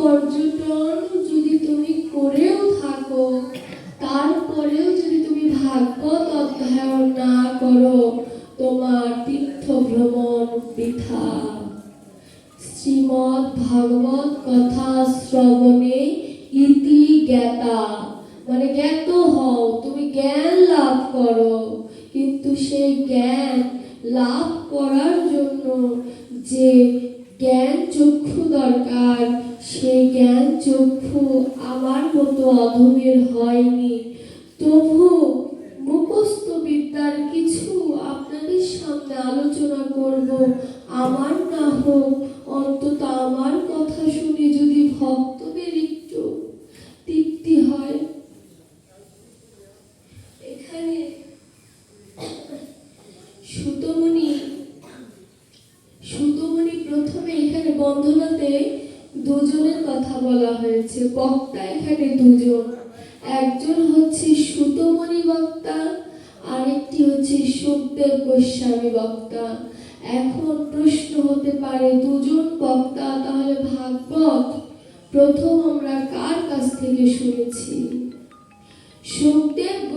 পর্যটন যদি তুমি করেও থাকো, তারপরেও যদি তুমি ভাগবত অধ্যয়ন না করো, তোমার তীর্থ ভ্রমণ বৃথা। শ্রীমৎ ভাগবত কথা শ্রবণে ইতি জ্ঞাতা। মানে জ্ঞাত হও, তুমি জ্ঞান লাভ করো। কিন্তু সেই জ্ঞান লাভ করার জন্য যে জ্ঞান চক্ষু দরকার সেই জ্ঞান চক্ষু আমার মতো অধমের হয়নি। তবু মুখস্থ বিদ্যার কিছু আপনাদের সামনে আলোচনা করব। আমার না হোক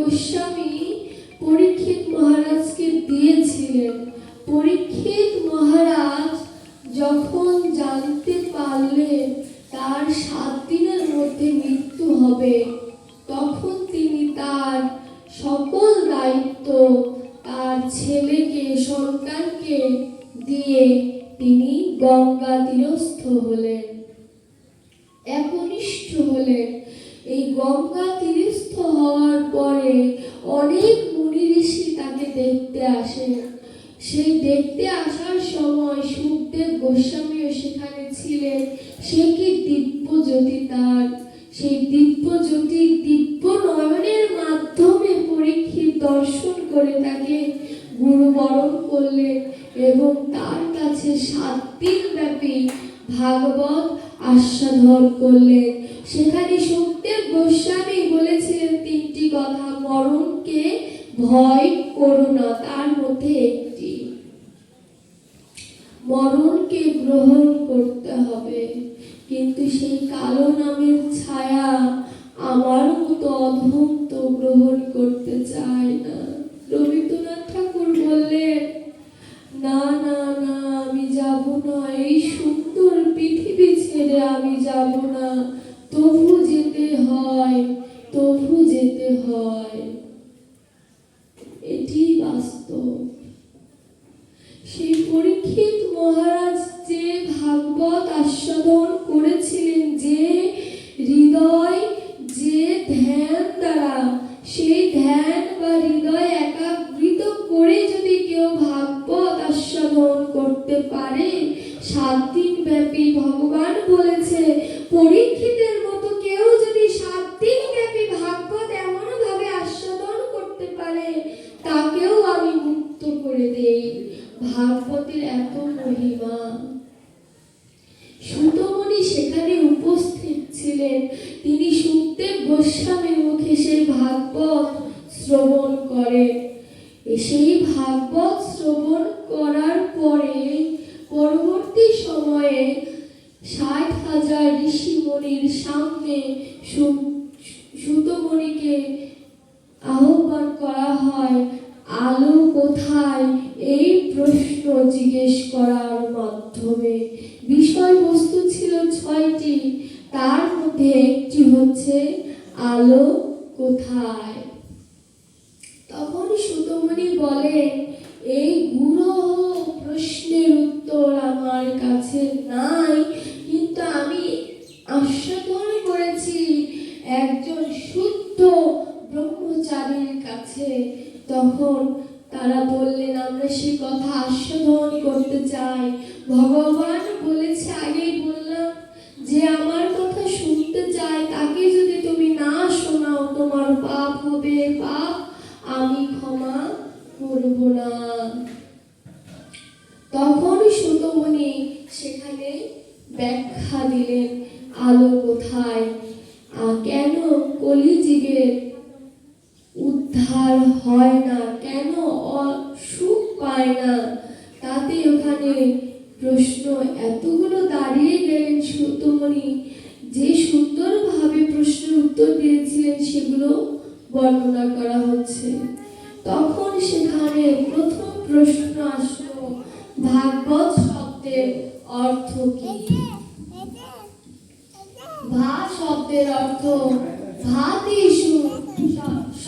গোস্বামী পরীক্ষিত সেই দিব্য জ্যোতি দিব্য নয়নের মাধ্যমে পরীক্ষিত দর্শন করে তাকে গুরুবরণ করলেন এবং তার কাছে সাত দিন ব্যাপী ভাগবত আস্বাদন করলেন। সেখানে সুখদেব গোস্বামী বলেছিলেন, তিনটি কথা, মরণকে ভয় করো না, তার মধ্যে একটি। মরণকে গ্রহণ করতে হবে। কিন্তু সেই কালো নামের ছায়া আমার মতো অধম তো গ্রহণ করতে চায় না। রবীন্দ্রনাথ ঠাকুর বললেন, না না না, আমি যাব না। এই সুন্দর পৃথিবী ছেড়ে আমি যাব না। পারে, তাকেও আমি মুক্ত করে দেই। ভাগবতের এত মহিমা। সুতমণি সেখানে উপস্থিত ছিলেন। তিনি সুখদেব গোস্বামীর মুখে সেই ভাগবত শ্রবণ করেন। সেই ভাগবত শ্রবণ করার পরে পরবর্তী সময়ে ষাট হাজার ঋষিমণির সামনে সুতমণিকে আহ্বান করা হয়, আলো কোথায়? এই প্রশ্ন জিজ্ঞেস করার মাধ্যমে। বিষয়বস্তু ছিল ছয়টি, তার মধ্যে একটি হচ্ছে আলো কোথায়? তখন সুতমণি বলেন, এই গুরু প্রশ্নের উত্তর আমার কাছে নাই, কিন্তু আমি আস্বাদন করেছি। একজন শুদ্ধ ব্রহ্মচারীর কাছে তখন তারা বললেন, আমরা সে কথা আস্বাদন করতে চাই। ভগবান বলেছে, আগেই বললাম যে আমার কথা শুনতে চায়, তাকে যদি তুমি না শোনাও, তোমার পাপ হবে, পাপ আমি ক্ষমা করব না। তখন সুতমণি সেখানে ব্যাখ্যা দিলেন, আলো কোথায়? আর হয় না। কেন সুখ পায় না? তাতে ওখানে প্রশ্ন এতগুলো দাঁড়িয়ে গেলেন সত্যমণি। যে সুন্দরভাবে প্রশ্নের উত্তর দিয়েছিলেন, সেগুলো বর্ণনা করা হচ্ছে। তখন সেখানে প্রথম প্রশ্ন আসলো, ভাগবত শব্দের অর্থ কি? ভা শব্দের অর্থ ভাতিস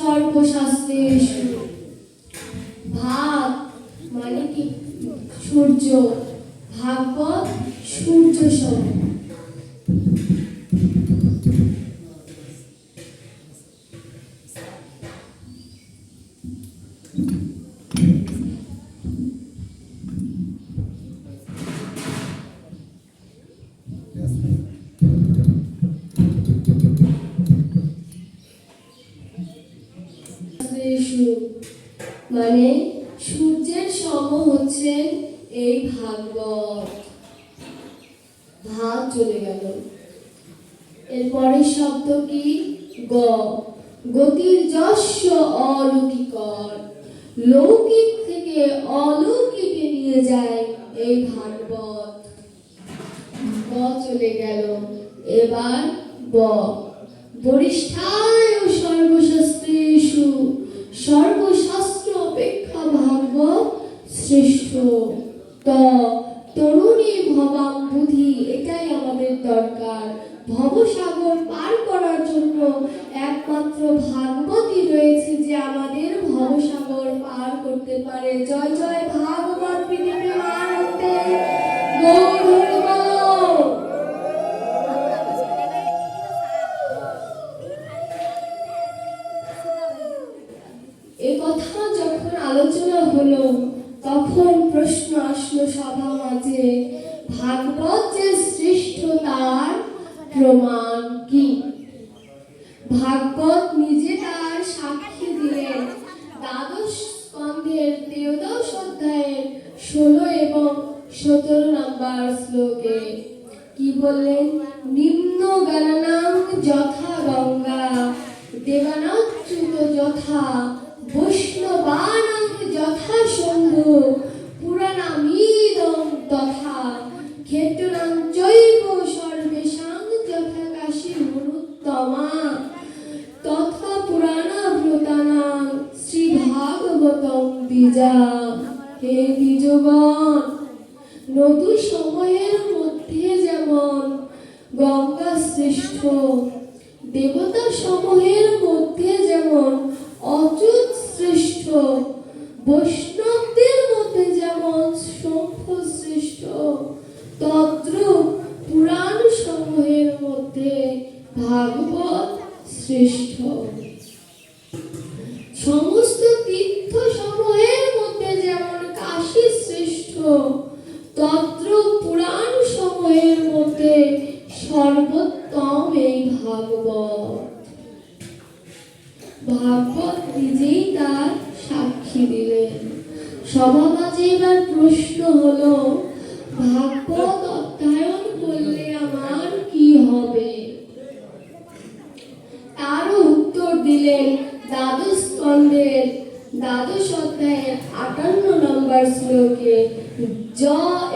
সর্বশাস্ত্রেষু ভাত মানে কি? সূর্য। শব্দ কি? গ। গতির যশ অলৌকিকর। লৌকিক থেকে অলৌকিকে নিয়ে যায় এই ভাগবত। ব চলে গেল। এবার ব। বরিষ্ঠায় সর্বশাস্ত্রেষু। সর্বশাস্ত্র অপেক্ষা ভাগবত শ্রেষ্ঠ। ত। তরুণী ভবাম বুদ্ধি এটাই আমাদের দরকার। ভবসাগর পার করার জন্য একমাত্র ভাগবতী রয়েছে যে আমাদের ভবসাগর পার করতে পারে। জয় জয় ভাগবত। শ্রেষ্ঠ। সমস্ত তীর্থ সমূহের মধ্যে যেমন কাশী শ্রেষ্ঠ, তত্র পুরাণ সমূহের মধ্যে সর্বোত্তম এই ভাগবত। ভাগবত নিজেই তার সাক্ষী দিলেন। সভা এবার প্রশ্ন হলো, ভাগবত অধ্যয়ন করলে আমার কি হবে তারও উত্তর দিলেন দ্বাদশ স্কন্ধের দ্বাদশ অধ্যায়ের আটান্ন নম্বর শ্লোকে, য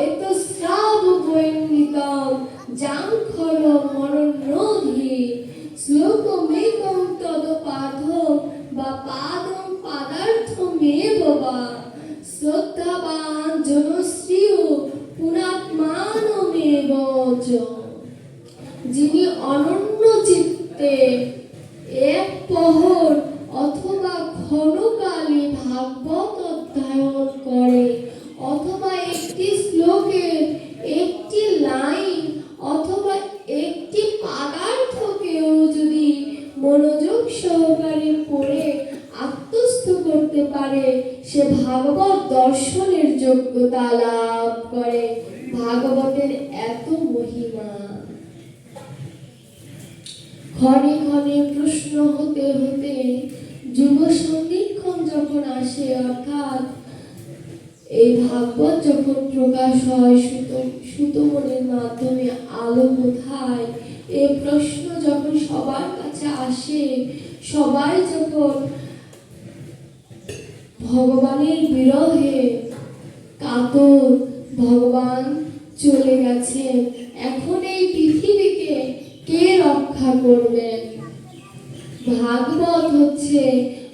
এত শ্রাব বৈন্নিতম যাং খল মনোনধি শ্লোক মেকম তদ পাধ বা পাদম সে ভাগবত দর্শনের যোগ্যতা লাভ করে। ভাগবতের এত মহিমা। ক্ষণে ক্ষণে প্রশ্ন হতে হতে যুব সন্ধিক্ষণ যখন আসে, অর্থাৎ এই ভাগবত যখন প্রকাশ হয়, সুত সুতমনের মাধ্যমে আলো কোথায়? এই প্রশ্ন যখন সবার কাছে আসে, সবাই যখন ভগবানের বিরহে কাতর ভগবান চলে গেছে এখন এই পৃথিবীকে কে রক্ষা করবেন? ভাগবত হচ্ছে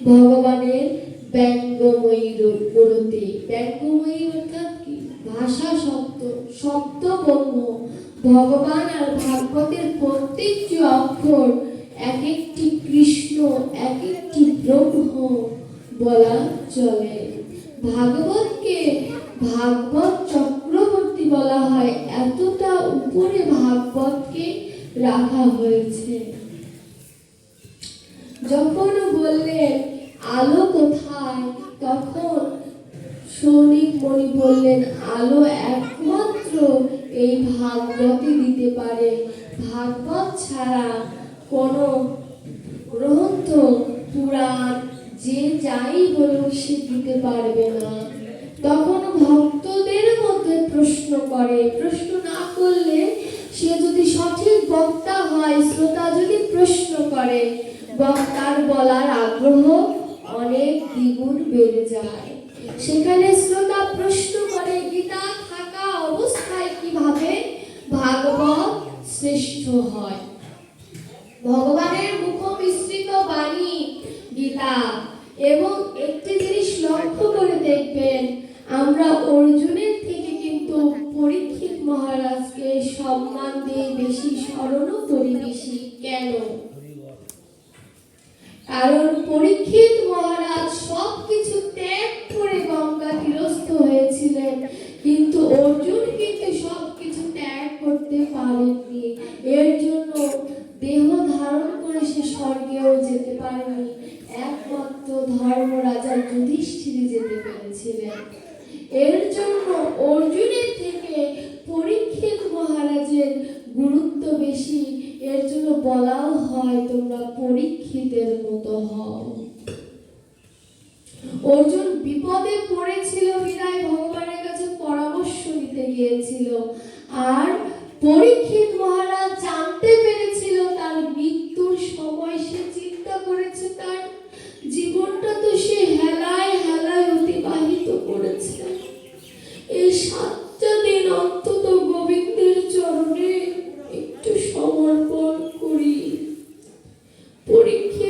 ভগবানের ব্যঙ্গময়ী রূপ ব্যঙ্গময়ী অর্থাৎ কি? ভাষা শব্দ। শব্দ ব্রহ্ম ভগবান আর ভাগবতের প্রত্যেকটি অক্ষর এক একটি কৃষ্ণ, এক একটি ব্রহ্ম। বলা চলে। ভাগবতকে ভাগবত চক্রবর্তী বলা হয়। এতটা উপরে ভাগবতকে রাখা হয়েছে। যখন বললেন, আলো কোথায়? তখন সৌনিক মণি বললেন, আলো একমাত্র এই ভাগবতই দিতে পারে। ভাগবত ছাড়া কোনো গ্রন্থ, পুরাণ যে যাই বলুক সে দিতে পারবে না। তখন ভক্তদের মধ্যে প্রশ্ন করে। প্রশ্ন না করলে সে যদি সঠিক বক্তা হয়, শ্রোতা যদি প্রশ্ন করে, বক্তার বলার আগ্রহ অনেক দ্বিগুণ বেড়ে যায়। সেখানে শ্রোতা প্রশ্ন করে, গীতা থাকা অবস্থায় কীভাবে ভাগবত শ্রেষ্ঠ হয়? ভগবানের মুখ মিশ্রিত বাণী, গীতা এবং একটি জিনিস লক্ষ্য করে দেখবেন, আমরা অর্জুনের থেকে কিন্তু পরীক্ষিত মহারাজকে সম্মান দিয়ে বেশি স্মরণও করি বেশি কেন? কারণ পরীক্ষিত মহারাজ সব কিছু ত্যাগ করে গঙ্গা তীরস্থ হয়েছিলেন, কিন্তু অর্জুন কিন্তু সব কিছু ত্যাগ করতে পারেননি। এর জন্য দেহ ধারণ করে সে স্বর্গেও যেতে পারেনি। একমাত্র ধর্মরাজা যুধিষ্ঠির যেতে পেরেছিলেন। এর জন্য অর্জুনের থেকে পরীক্ষিত মহারাজের গুরুত্ব বেশি। এর জন্য বলাও হয়, তোমরা পরীক্ষিতের মতো হও। অর্জুন বিপদে পড়েছিল, বিদায় ভগবানের কাছে পরামর্শ নিতে গিয়েছিল। আর পরীক্ষিত মহারাজ জানতে পেরেছিল, তার মৃত্যুর সময় সে চিন্তা করেছে, তার জীবনটা তো সে হেলায় হেলায় অতিবাহিত করেছে। এই সাতটা দিন অন্তত গোবিন্দের চরণে একটু সমর্পণ করি। পরীক্ষিত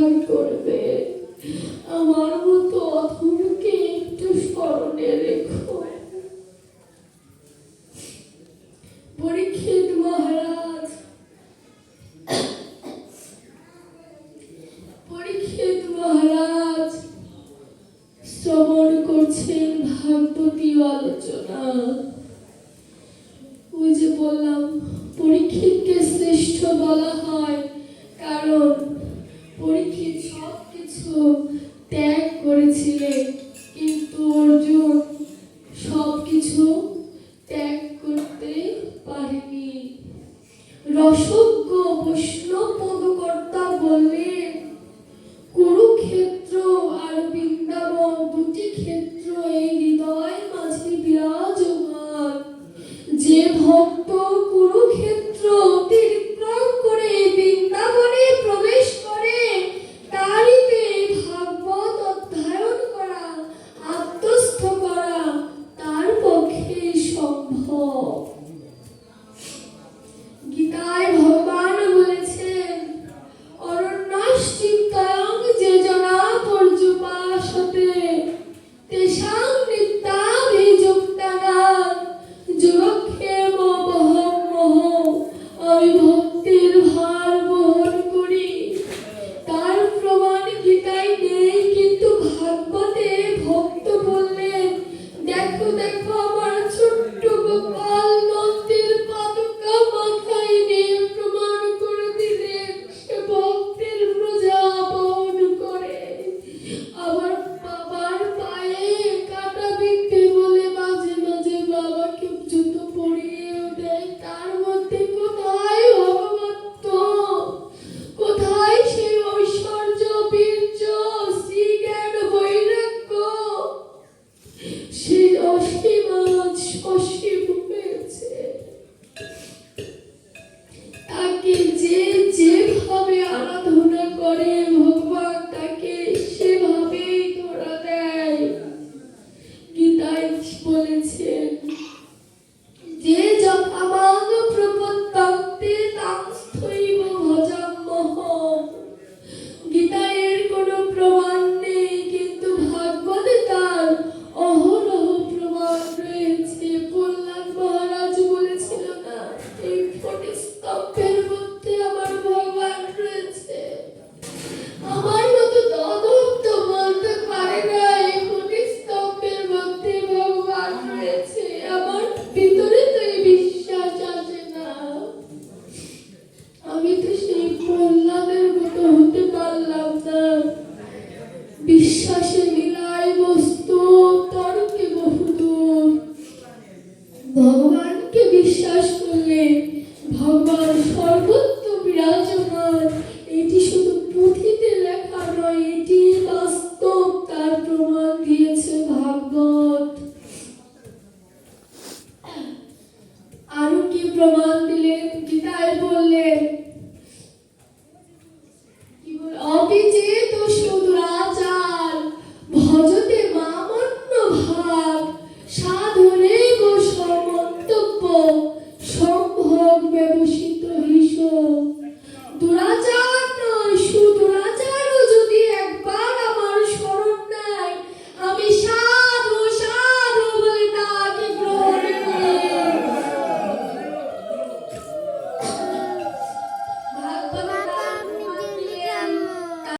muito. রসজ্ঞ বৈষ্ণব পদকর্তা বললেন What is the প্রমাণ